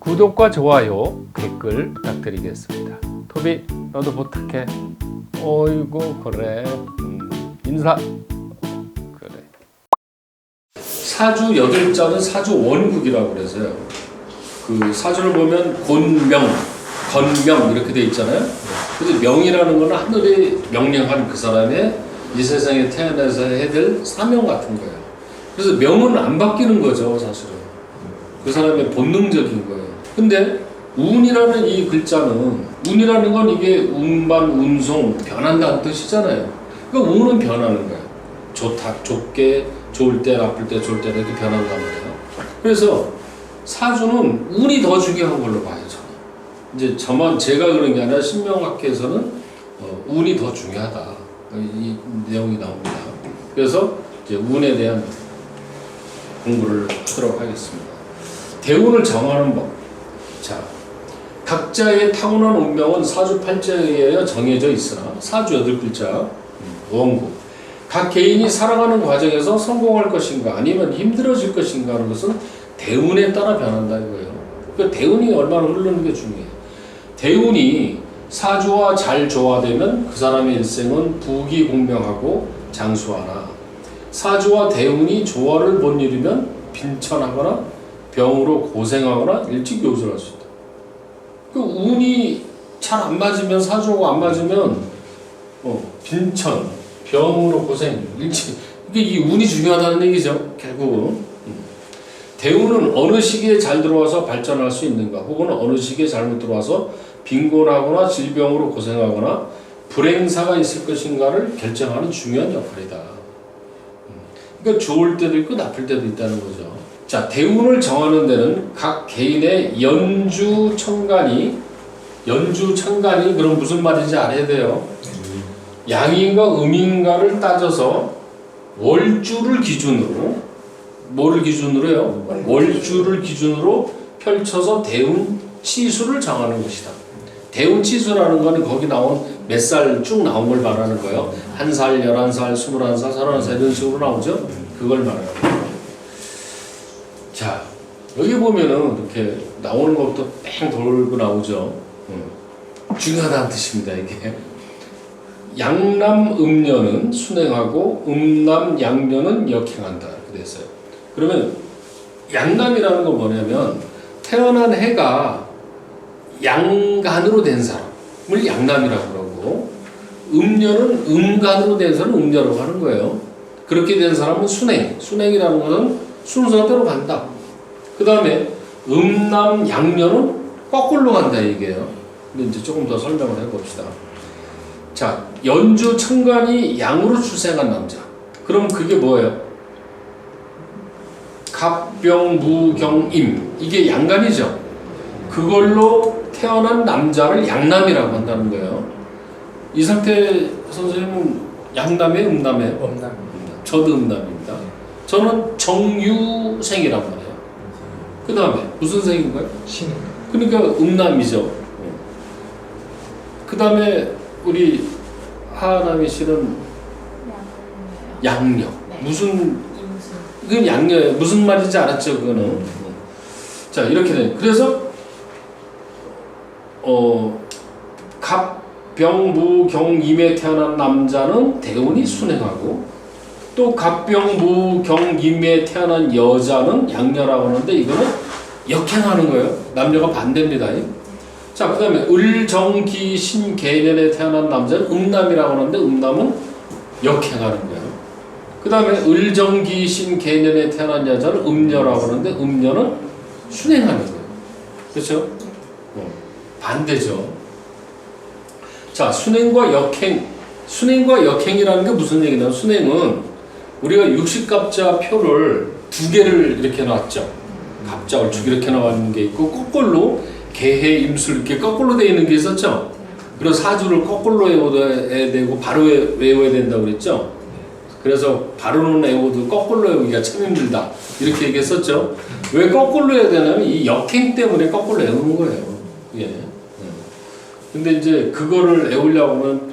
구독과 좋아요, 댓글 부탁드리겠습니다. 토비, 너도 부탁해. 어이구 그래. 음, 인사. 그래. 사주 여덟 자는 사주 원국이라고 그래서요. 그 사주를 보면 곤명, 건명 이렇게 돼 있잖아요. 그래서 명이라는 거는 하늘이 명령한 그 사람의 이 세상에 태어나서 해야 될 사명 같은 거예요. 그래서 명은 안 바뀌는 거죠, 사실은. 그 사람의 본능적인 거예요. 근데 운이라는 이 글자는 운이라는 건 이게 운반, 운송, 변한다는 뜻이잖아요. 그러니까 운은 변하는 거예요. 좋다, 좋게, 좋을 때, 나쁠 때, 좋을 때 이렇게 변한단 말이에요. 그래서 사주는 운이 더 중요한 걸로 봐요, 저는. 이제 저만 제가 그런 게 아니라 신명학계에서는 어, 운이 더 중요하다. 이 내용이 나옵니다. 그래서 이제 운에 대한 공부를 하도록 하겠습니다. 대운을 정하는 법. 자, 각자의 타고난 운명은 사주 팔자에 의하여 정해져 있으나 사주 여덟 글자 원국. 각 개인이 살아가는 과정에서 성공할 것인가 아니면 힘들어질 것인가 하는 것은 대운에 따라 변한다 이거예요. 그 대운이 얼마나 흐르는 게 중요해요. 대운이 사주와 잘 조화되면 그 사람의 일생은 부귀 공명하고 장수하나 사주와 대운이 조화를 못 이루면 빈천하거나 병으로 고생하거나 일찍 요술할 수 있다. 그 운이 잘 안 맞으면 사주하고 안 맞으면 어, 빈천, 병으로 고생, 일찍 이게 이 운이 중요하다는 얘기죠. 결국은 음. 대운은 어느 시기에 잘 들어와서 발전할 수 있는가, 혹은 어느 시기에 잘못 들어와서 빈곤하거나 질병으로 고생하거나 불행사가 있을 것인가를 결정하는 중요한 역할이다. 음. 그러니까 좋을 때도 있고 나쁠 때도 있다는 거죠. 자, 대운을 정하는 데는 각 개인의 연주 천간이 연주 천간이 그럼 무슨 말인지 알아야 돼요. 양인가 음인가를 따져서 월주를 기준으로 뭐를 기준으로요? 월주를 기준으로 펼쳐서 대운 치수를 정하는 것이다. 대운 치수라는 거는 거기 나온 몇 살 쭉 나온 걸 말하는 거예요. 한 살, 열한 살, 스물한 살, 서른한 살 이런 식으로 나오죠. 그걸 말하는 거예요. 자, 여기 보면은 이렇게 나오는 것부터 뺑 돌고 나오죠. 음. 중요하다는 뜻입니다, 이게. 양남 음녀는 순행하고 음남 양녀는 역행한다. 이렇게 됐어요. 그러면 양남이라는 건 뭐냐면 태어난 해가 양간으로 된 사람을 양남이라고 그러고 음녀는 음간으로 된 사람을 음녀라고 하는 거예요. 그렇게 된 사람은 순행. 순행이라는 것은 순서대로 간다. 그 다음에 음남 양녀는 거꾸로 간다 이게요. 근데 이제 조금 더 설명을 해봅시다. 자, 연주 천간이 양으로 출생한 남자. 그럼 그게 뭐예요? 갑병무경임 이게 양간이죠. 그걸로 태어난 남자를 양남이라고 한다는 거예요. 이상태 선생님은 양남에 음남에 없나? 저도 음남입니다. 저는 말이에요. 그 다음에 무슨 생인가요? 신. 그러니까 음남이죠. 그 다음에 우리 하나미 씨는 양녀. 네. 무슨. 그건 양녀예요. 무슨 말인지 알았죠, 그거는. 자, 이렇게 돼. 그래서 어 갑병무경임에 태어난 남자는 대운이 순행하고 또 갑병무경임에 태어난 여자는 양녀라고 하는데 이거는 역행하는 거예요. 남녀가 반대입니다. 자, 그 다음에 을정기신 개년에 태어난 남자는 음남이라고 하는데 음남은 역행하는 거예요. 그 다음에 을정기신 개년에 태어난 여자는 음녀라고 하는데 음녀는 순행하는 거예요. 그렇죠? 어, 반대죠. 자, 순행과 역행. 순행과 역행이라는 게 무슨 얘기냐면 순행은 우리가 육식갑자 표를 두 개를 이렇게 놨죠. 갑자, 얼축 이렇게 나왔는 게 있고 거꾸로 개해, 임술 이렇게 거꾸로 돼 있는 게 있었죠. 그래서 사주를 거꾸로 외워야 되고 바로 외- 외워야 된다고 그랬죠. 그래서 바로는 외워도 거꾸로 외우기가 참 힘들다. 이렇게 얘기했었죠. 왜 거꾸로 해야 되냐면 이 역행 때문에 거꾸로 외우는 거예요. 예. 음. 근데 이제 그거를 외우려고 하면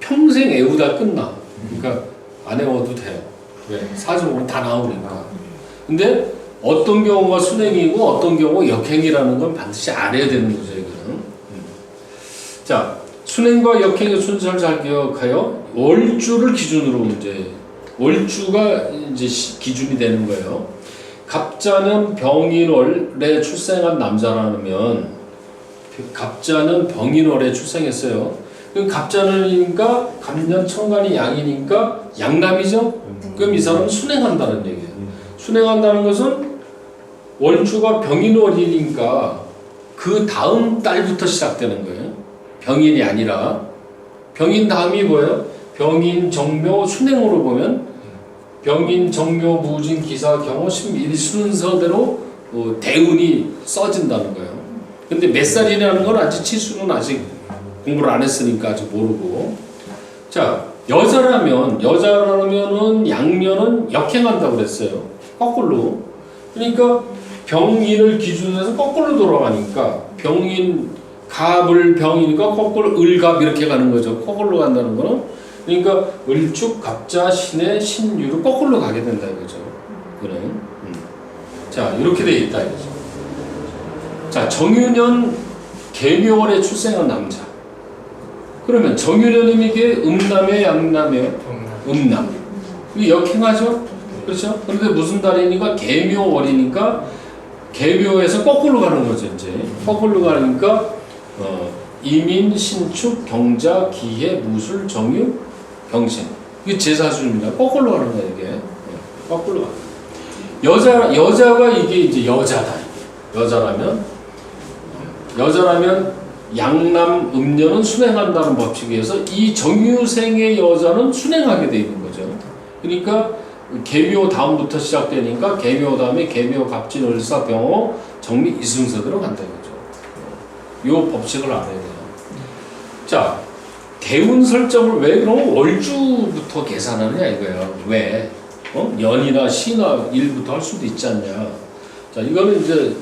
평생 외우다 끝나. 그러니까 안 외워도 돼요. 왜? 사주 보면 다 나오니까. 근데 어떤 경우가 순행이고 어떤 경우가 역행이라는 건 반드시 알아야 되는 거죠, 이거는. 음. 자, 순행과 역행의 순서를 잘 기억하여 월주를 기준으로 이제 월주가 이제 시- 기준이 되는 거예요. 갑자는 병인월에 출생한 남자라면 갑자는 병인월에 출생했어요. 그럼 갑자는이니까 갑년 청간이 양이니까 양남이죠. 그럼 이 사람은 순행한다는 얘기예요. 순행한다는 것은 월주가 병인월이니까 그 다음 달부터 시작되는 거예요. 병인이 아니라 병인 다음이 뭐예요? 병인 정묘 순행으로 보면 병인 정묘 무진 기사 경호 신일 순서대로 어, 대운이 써진다는 거예요. 근데 몇 살이냐는 건 아직 치수는 아직 공부를 안 했으니까 아직 모르고 자 여자라면 여자라면은 양면은 역행한다고 그랬어요. 거꾸로 그러니까 병인을 기준으로 해서 거꾸로 돌아가니까 병인 갑을 병이니까 거꾸로 을갑 이렇게 가는 거죠. 거꾸로 간다는 거는 그러니까 을축 갑자 신의 신유로 거꾸로 가게 된다 이거죠. 그는 음. 자 이렇게 돼 있다 이거죠. 자 정유년 개묘월에 출생한 남자. 그러면 정유년이면 이게 음남의 양남의 음남. 이게 역행하죠? 그렇죠? 그런데 무슨 달이니까 개묘월이니까 개묘에서 거꾸로 가는 거죠, 이제. 거꾸로 가니까 어, 이민, 신축, 경자, 기해, 무술, 정유, 병신. 이게 제사주입니다. 거꾸로 가는 거야, 이게. 네, 거꾸로 가. 여자 여자가 이게 이제 여자다. 여자라면 여자라면 양남 음녀는 순행한다는 법칙에 의해서 이 정유생의 여자는 순행하게 돼 있는 거죠. 그러니까 개묘 다음부터 시작되니까 개묘 다음에 개묘 갑진 을사 병호 정미 이 순서대로 간다 이거죠. 요 법칙을 알아야 돼요. 자 대운 설정을 왜 그러면 월주부터 계산하느냐 이거예요. 왜? 어? 연이나 시나 일부터 할 수도 있지 않냐. 자 이거는 이제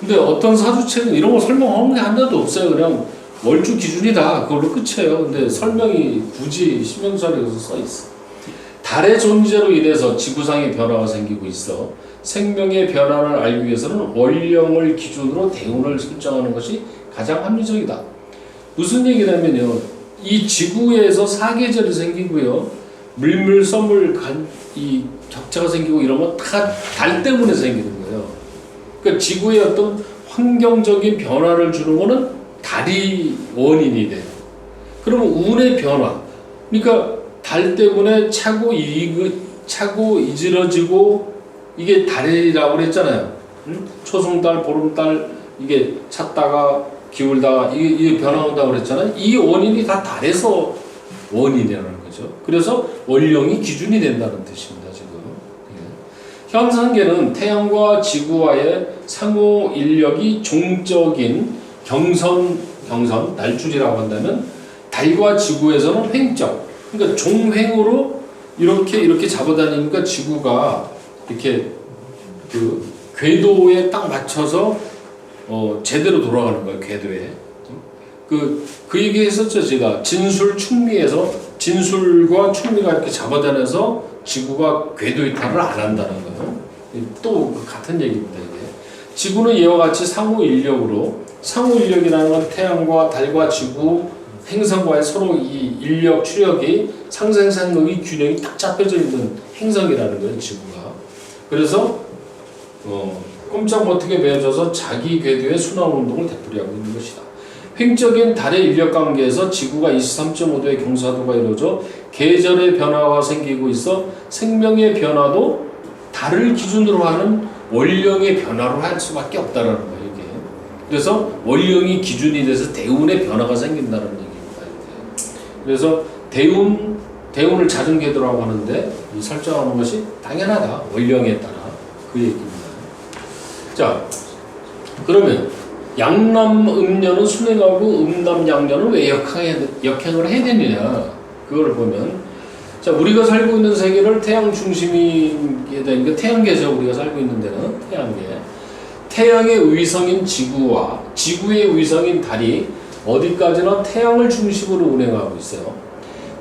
근데 어떤 사주책은 이런 거 설명하는 게 하나도 없어요. 그냥 월주 기준이다. 그걸로 끝이에요. 근데 설명이 굳이 신명사리에서 써 있어. 달의 존재로 인해서 지구상의 변화가 생기고 있어. 생명의 변화를 알기 위해서는 월령을 기준으로 대운을 설정하는 것이 가장 합리적이다. 무슨 얘기냐면요. 이 지구에서 사계절이 생기고요. 물물, 썸물, 간, 이 격차가 생기고 이런 건 다 달 때문에 생기는 거예요. 그러니까 지구의 어떤 환경적인 변화를 주는 거는 달이 원인이 돼요. 그러면 운의 변화. 그러니까 달 때문에 차고 이 차고 이지러지고 이게 달이라고 그랬잖아요. 응? 초승달, 보름달 이게 찼다가 기울다가 이게, 이게 변화한다고 그랬잖아요. 이 원인이 다 달에서 원인이라는 거죠. 그래서 원령이 기준이 된다는 뜻입니다. 지금. 예. 현상계는 태양과 지구와의 상호 인력이 종적인 경선 경선 날줄이라고 한다면 달과 지구에서는 횡적 그러니까 종횡으로 이렇게 이렇게 잡아다니니까 지구가 이렇게 그 궤도에 딱 맞춰서 어 제대로 돌아가는 거예요 궤도에 그, 그 얘기 했었죠, 제가. 진술 충미에서 진술과 충미가 이렇게 잡아다녀서 지구가 궤도 이탈을 안 한다는 거예요. 또그 같은 얘기입니다, 이게. 지구는 이와 같이 상호 인력으로, 상호 인력이라는 건 태양과 달과 지구 행성과의 서로 이 인력, 추력이 상생상극이 균형이 딱 잡혀져 있는 행성이라는 거예요, 지구가. 그래서, 어, 꼼짝 못하게 매여져서 자기 궤도의 순환 운동을 되풀이하고 있는 것이다. 횡적인 달의 인력 관계에서 지구가 23.5도의 경사도가 이루어져 계절의 변화가 생기고 있어 생명의 변화도 달을 기준으로 하는 원령의 변화로 할 수밖에 없다라는 거예요, 이게. 그래서 원령이 기준이 돼서 대운의 변화가 생긴다는. 이게. 그래서 대운 대운을 잦은 궤도라고 하는데 이 설정하는 것이 당연하다. 원령에 따라 그 얘기입니다. 자, 그러면 양남 음녀는 순행하고 음남 양녀는 왜 역행해, 역행을 해야 되느냐 그걸 보면 자 우리가 살고 있는 세계를 태양 중심이게 되니까 태양계죠 우리가 살고 있는 데는 태양계 태양의 위성인 지구와 지구의 위성인 달이 어디까지나 태양을 중심으로 운행하고 있어요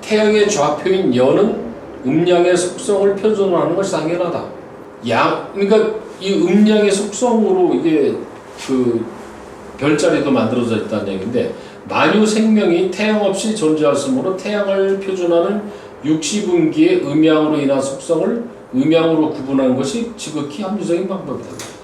태양의 좌표인 연은 음양의 속성을 표준화하는 것이 당연하다 양 그러니까 이 음양의 속성으로 이게 그 별자리도 만들어져 있다는 얘기인데 만유 생명이 태양 없이 존재하므로 태양을 표준하는 육시분기의 음양으로 인한 속성을 음양으로 구분하는 것이 지극히 합리적인 방법이다.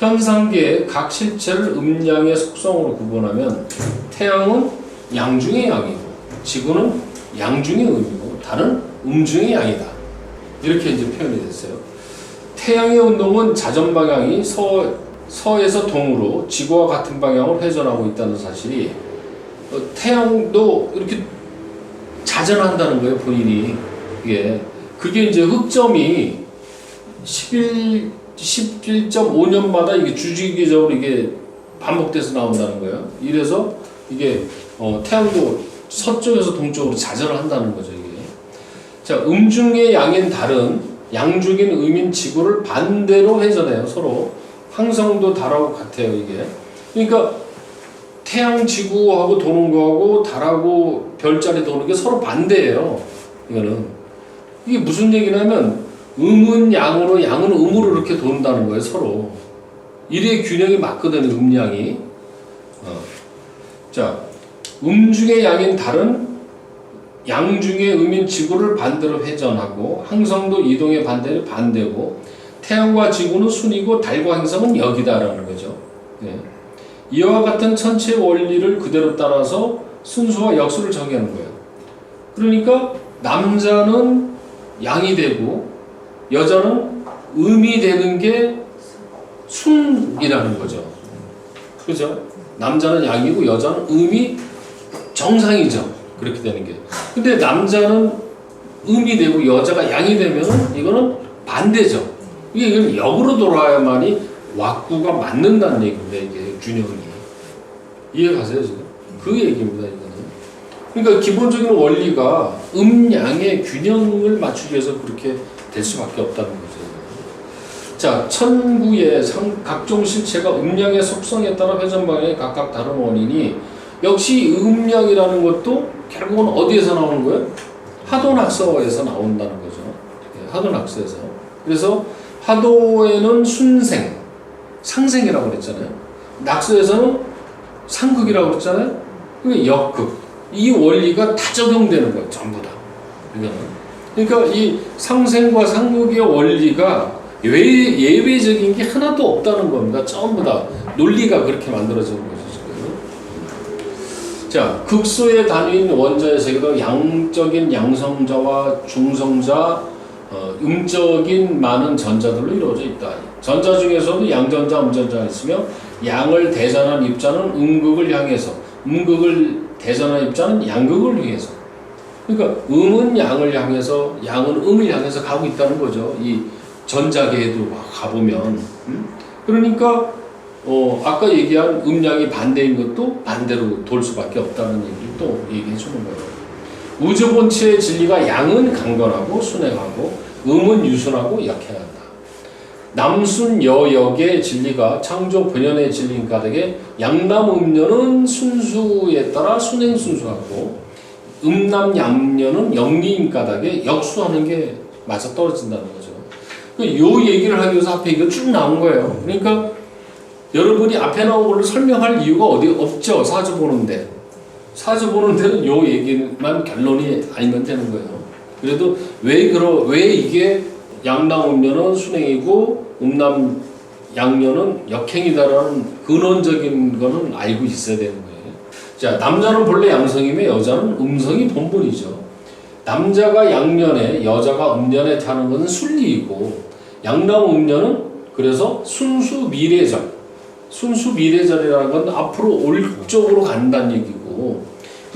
현상계의 각 실체를 음양의 속성으로 구분하면 태양은 양중의 양이고 지구는 양중의 음이고 달은 음중의 양이다. 이렇게 이제 표현이 됐어요. 태양의 운동은 자전 방향이 서, 서에서 동으로 지구와 같은 방향으로 회전하고 있다는 사실이 어, 태양도 이렇게 자전한다는 거예요 본인이 이게 그게 이제 흑점이 11 11.5년마다 이게 주기적으로 이게 반복돼서 나온다는 거예요. 이래서 이게 어, 태양도 서쪽에서 동쪽으로 자전을 한다는 거죠 이게. 자 음중의 양인 달은 양중인 음인 지구를 반대로 회전해요 서로 항성도 달하고 같아요 이게. 그러니까 태양 지구하고 도는 거하고 달하고 별자리 도는 게 서로 반대예요. 이거는 이게 무슨 얘기냐면 음은 양으로 양은 음으로 이렇게 돈다는 거예요 서로. 이래 균형이 맞거든요 음양이. 어. 자 음 중의 양인 달은 양 중의 음인 지구를 반대로 회전하고 항성도 이동의 반대를 반대고 태양과 지구는 순이고 달과 행성은 역이다라는 거죠. 예. 이와 같은 천체 원리를 그대로 따라서 순수와 역수를 정의하는 거예요. 그러니까 남자는 양이 되고 여자는 음이 되는 게 순이라는 거죠. 그죠? 남자는 양이고 여자는 음이 정상이죠. 그렇게 되는 게. 근데 남자는 음이 되고 여자가 양이 되면 이거는 반대죠. 이게 역으로 돌아야만이 왁구가 맞는다는 얘기입니다. 이게 균형이. 이해가세요 지금? 그 얘기입니다 이거는. 그러니까 기본적인 원리가 음양의 균형을 맞추기 위해서 그렇게 될 수밖에 없다는 거죠. 자, 천구의 상, 각종 실체가 음양의 속성에 따라 회전 방향이 각각 다른 원인이 역시 음양이라는 것도 결국은 어디에서 나오는 거예요? 하도낙서에서 나온다는 거죠. 예, 하도낙서에서. 그래서 하도에는 순생, 상생이라고 그랬잖아요. 낙서에서는 상극이라고 그랬잖아요. 그게 역극. 이 원리가 다 적용되는 거예요. 전부 다. 이거는. 그러니까 이 상생과 상극의 원리가 예, 예외적인 게 하나도 없다는 겁니다. 전부 다 논리가 그렇게 만들어진 거죠. 자, 극소의 단위인 원자의 세계도 양적인 양성자와 중성자, 어, 음적인 많은 전자들로 이루어져 있다. 전자 중에서도 양전자, 음전자가 있으며 양을 대전한 입자는 음극을 향해서, 음극을 대전한 입자는 양극을 위해서. 그러니까 음은 양을 향해서, 양은 음을 향해서 가고 있다는 거죠. 이 전자계에도 막 가보면 음? 그러니까 어, 아까 얘기한 음량이 반대인 것도 반대로 돌 수밖에 없다는 얘기를 또 얘기해 주는 거예요. 우주 본체의 진리가 양은 강건하고 순행하고 음은 유순하고 약해한다. 남순 여역의 진리가 창조 본연의 진리인 가득에 양남 음녀는 순수에 따라 순행 순수하고 음남 양녀는 영리인 가닥에 역수하는 게 맞아 떨어진다는 거죠. 요 얘기를 하기 위해서 앞에 이거 쭉 나온 거예요. 그러니까 여러분이 앞에 나온 걸로 설명할 이유가 어디 없죠. 사주 보는데. 사주 보는 데는 요 얘기만 결론이 아니면 되는 거예요. 그래도 왜 그러 왜 이게 양남 음녀는 순행이고 음남 양녀는 역행이다라는 근원적인 거는 알고 있어야 되는 거예요. 자, 남자는 본래 양성이며 여자는 음성이 본분이죠. 남자가 양년에 여자가 음년에 타는 것은 순리이고 양남 음녀는 그래서 순수 미래절 순수 미래절이라는 건 앞으로 올 쪽으로 간다는 얘기고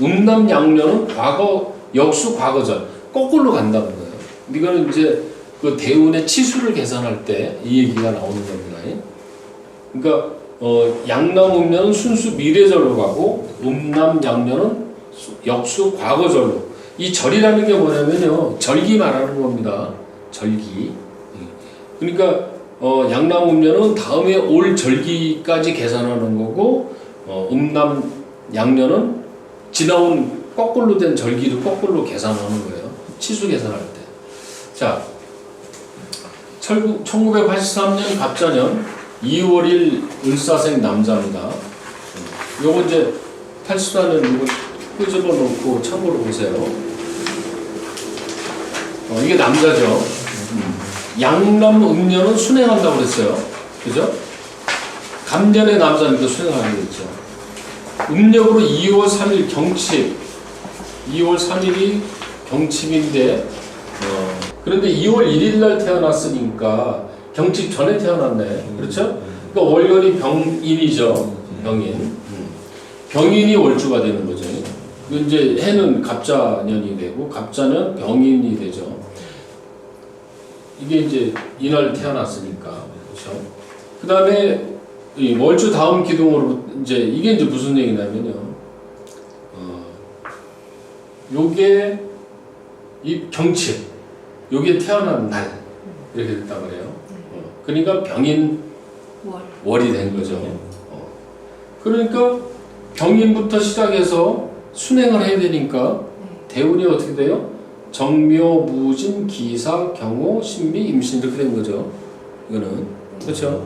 음남 양녀는 과거 역수 과거절 거꾸로 간다는 거예요. 이거는 이제 그 대운의 치수를 계산할 때 이 얘기가 나오는 겁니다. 그러니까 어, 양남 음녀는 순수 미래절로 가고 음남 양녀는 역수 과거절로 이 절이라는 게 뭐냐면요 절기 말하는 겁니다. 절기. 그러니까 어, 양남 음녀는 다음에 올 절기까지 계산하는 거고 어, 음남 양녀는 지나온 거꾸로 된 절기를 거꾸로 계산하는 거예요. 치수 계산할 때. 자, 철구- 1983년 갑자년 2월 1일 을사생 남자입니다. 요거 이제 84년 이거 끄집어 놓고 참고로 보세요. 어, 이게 남자죠. 음. 양남 음녀는 순행한다고 그랬어요. 그죠? 감년의 남자니까 순행하는 거 있죠 음력으로 2월 3일 경칩. 2월 3일이 경칩인데, 어, 그런데 2월 1일 날 태어났으니까 경칩 전에 태어났네. 그렇죠? 그러니까 월년이 병인이죠. 병인. 음. 병인이 월주가 되는 거죠. 그 이제 해는 갑자년이 되고 갑자년 병인이 되죠. 이게 이제 이날 태어났으니까 그렇죠. 그 다음에 이 월주 다음 기둥으로 이제 이게 이제 무슨 얘기냐면요. 어, 요게 이 경칩, 요게 태어난 날 이렇게 됐다 그래요. 어, 그러니까 병인 월. 월이 된 거죠. 어. 그러니까 병인부터 시작해서 순행을 해야 되니까 대운이 어떻게 돼요? 정묘, 무진, 기사, 경호, 신비, 임신 이렇게 된 거죠. 이거는 그렇죠.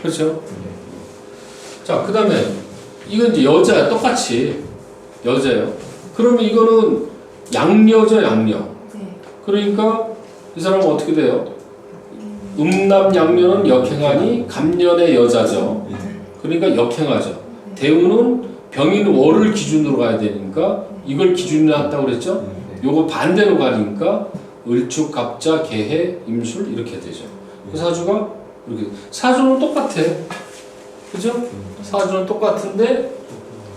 그렇죠. 자, 그 다음에 이건 이제 여자야 똑같이 여자예요. 그러면 이거는 양녀죠, 양녀. 네. 그러니까 이 사람은 어떻게 돼요? 음남 양녀는 역행하니 감년의 여자죠. 그러니까 역행하죠. 대우는 병인 월을 기준으로 가야 되니까 이걸 기준으로 한다고 그랬죠. 요거 반대로 가니까 을축, 갑자, 개해, 임술 이렇게 되죠. 그 사주가 이렇게 사주는 똑같아. 그죠? 사주는 똑같은데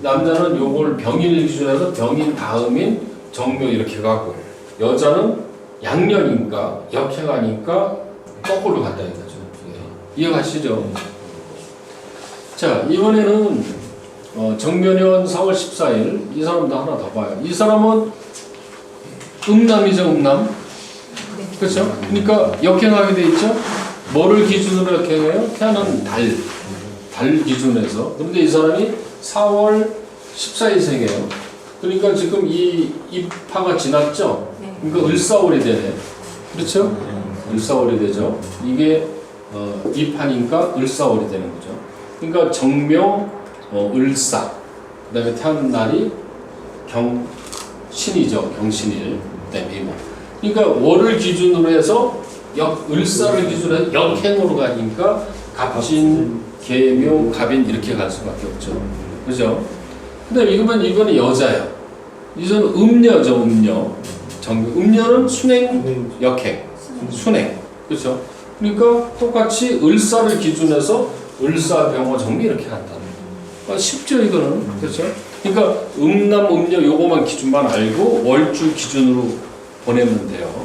남자는 요걸 병인을 기준해서 병인 다음인 정묘 이렇게 가고 여자는 양년이니까 역행하니까 거꾸로 간다 이거죠. 예. 이해가시죠? 자 이번에는 어, 정묘년 4월 14일 이 사람도 하나 더 봐요. 이 사람은 음남이죠, 음남. 그렇죠? 그러니까 역행하게 돼 있죠. 뭐를 기준으로 역행해요? 태어난 달, 달 기준에서. 그런데 이 사람이 4월 14일 생이에요. 그러니까 지금 이 입하가 지났죠. 네. 그러니까 을사월이 되네. 그렇죠? 을사월이 되죠. 이게 어, 입하니까 을사월이 되는 거죠. 그러니까 정묘, 어, 을사. 그 다음에 태어난 날이 경신이죠. 경신일. 이모. 그러니까 월을 기준으로 해서 역 을사를 기준으로 해서 역행으로 가니까 갑진, 계묘, 갑인 이렇게 갈 수밖에 없죠. 그죠? 그다음에 이거는 이거는 여자예요. 이거는 음녀죠, 음녀. 정묘. 음녀는 순행, 역행. 순행. 그렇죠? 그러니까 똑같이 을사를 기준해서 을사, 병호, 정미 이렇게 간다는 거. 아, 쉽죠, 이거는. 그렇죠? 그러니까 음남, 음녀 요거만 기준만 알고 월주 기준으로 보내면 돼요.